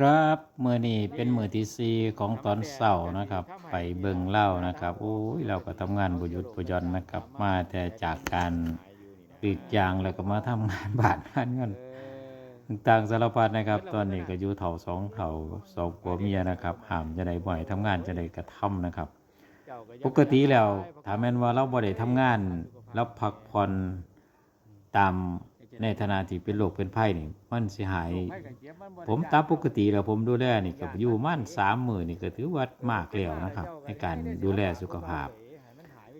ครับเมื่อนี้เป็นมือที่สี่ของตอนเสาร์นะครับ ไปเบิ่งเล่านะครับโอ้ยเราก็ทำงานบุยุทธบุยอนนะครับ มาแต่จากการปลีกยางแล้วก็มาทำงานบานงานเงินต่างสารพัดนะครับ ตอนนี้ก็อยู่เถ่าสองเถ่าสองผัวเมียนะครับหามจะได้บ่อยทำงานจะได้กระทำนะครับ ปกติแล้วถามแม่นว่าเราบ่ได้ทำงานแล้วพักผ่อนตาม ในฐานะที่เป็นโรคเป็นไข้นี่มันสิหาย ผมตามปกติแล้วผมดูแลนี่ก็อยู่มันสามมือนี่ก็ถือว่ามากแล้วนะครับ ในการดูแลสุขภาพ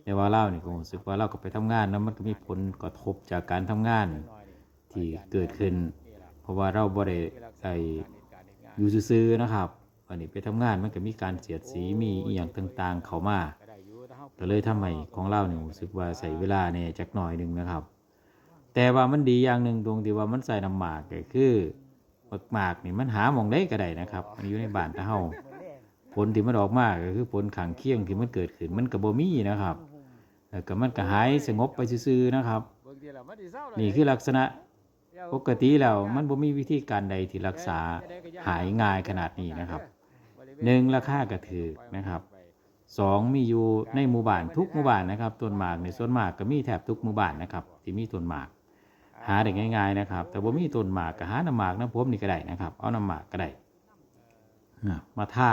แต่ว่าเล่านี่ก็รู้สึกว่าเราก็ไปทำงานแล้วมันก็มีผลกระทบจากการทำงานที่เกิดขึ้น เพราะว่าเราบ่ได้ใส่อยู่ซื่อๆนะครับวันนี้ไปทำงานมันก็มีการเสียดสีมีอีหยังต่างๆ เข้ามาก็เลยทำให้ของเราเนี่ยรู้สึกว่าใส่เวลาเนี่ยจักหน่อยหนึ่งนะครับ แต่ว่ามันดีอย่างหนึ่งตรงที่ว่ามันใส่น้ำหมากก็คือหมากนี่มันหาหมองได้ก็ได้นะครับ มันอยู่ในบ้านต่เฮาผลที่มันออกมาก็คือผลขังเคียงที่มันเกิดขึ้นมันก็บ่มีนะครับแล้วก็มันก็หายสงบไปซื่อๆนะครับ นี่คือลักษณะปกติแล้วมันบ่มีวิธีการใดที่รักษาหายง่ายขนาดนี้นะครับหนึ่งราคาก็ถือนะครับสองมีอยู่ในหมู่บ้านทุกหมู่บ้านนะครับต้นหมากในส่วนมากก็มีแถบทุกหมู่บ้านนะครับ ที่มีต้นหมาก หาได้ง่ายๆนะครับ แต่ว่ามีต้นหมากก็หาน้ำหมากน้ำผมนี่ก็ได้นะครับ เอาน้ำหมากก็ได้มาท่า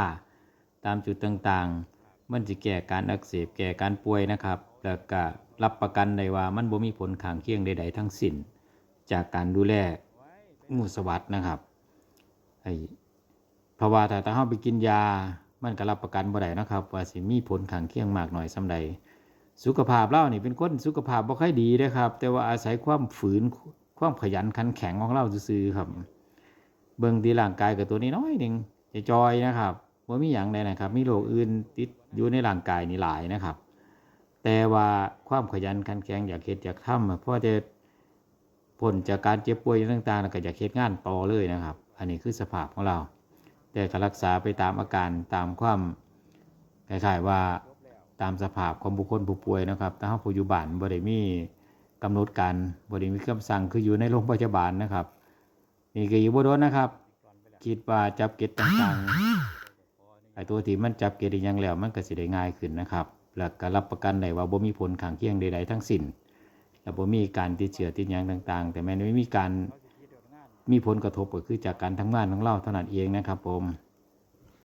ตามจุดต่างๆ มันจะแก้การอักเสบแก้การป่วยนะครับ แล้วก็รับประกันได้ว่ามันบ่มีผลข้างเคียงใดๆทั้งสิ้นจากการดูแลงูสวัสดนะครับไอ้เพราะว่าถ้าถ้าเฮาไปกินยา มันก็รับประกันบ่ได้นะครับ ว่าสิมีผลข้างเคียงมากหน้อยส่าใด สุขภาพเรานี่เป็นคนสุขภาพบ่ค่อยดีเด้อครับ แต่ว่าอาศัยความฝืนความขยันขันแข็งของเราซื่อครับ เบิ่งที่ร่างกายกับตัวนี้น้อยหนึ่งจะจอยนะครับว่ามีอย่างใดนะครับ มีโรคอื่นติดอยู่ในร่างกายนี่หลายนะครับ แต่ว่าความขยันขันแข็งอยากเฮ็ดอยากทำเพราะจะผลจากการเจ็บป่วยต่างๆก็อยากเฮ็ดงานต่อเลยนะครับ อันนี้คือสภาพของเรา แต่ก็รักษาไปตามอาการตามความคล้ายๆว่า ตามสภาพของบุคคลผู้ป่วยนะครับถ้าเขาผู้อยู่บ้านบ่ได้มีกำหนดการบ่ได้มีคำสั่งคืออยู่ในโรงพยาบาลนะครับ นี่ก็อยู่บ่โดนนะครับ คิดว่าจับเก็ดต่างๆไอตัวที่มันจับเก็ดอีกอย่างแล้ว มันก็สิได้ง่ายขึ้นนะครับ แล้วก็รับประกันได้ว่าบ่มีผลข้างเคียงใดๆทั้งสิ้นแล้วบ่มีการติดเชื้อติดยังต่างๆ แต่แม้ไม่มีการมีผลกระทบก็คือจากการทำงานของเราเท่านั้นเองนะครับผม